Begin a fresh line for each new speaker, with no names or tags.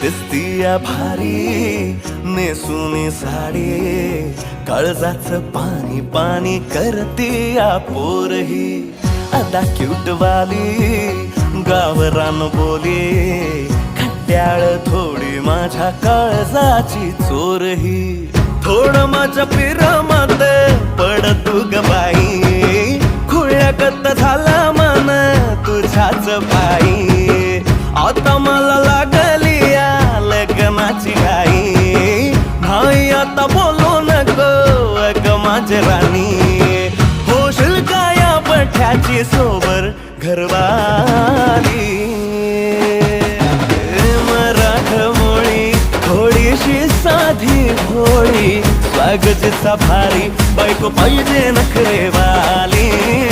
दिसतीया भारी नेसुनी साडी काळजाच पाणी पाणी करतीया पोरही. आता क्यूट वाली गावरान बोली खट्याळ थोडी माझ्या काळजाची चोरही. थोडं माझ्या पिरामात पड तू ग बाई खुळ्यागत झाला मन तुझ्याच बाई. आता मला अग माझे राणी. पठ्याची सोबर घरवाली? मराठमोळी थोडीशी साधी भोळी स्वागतीचा भारी बायको पाहिजे नखरेवाली मराठ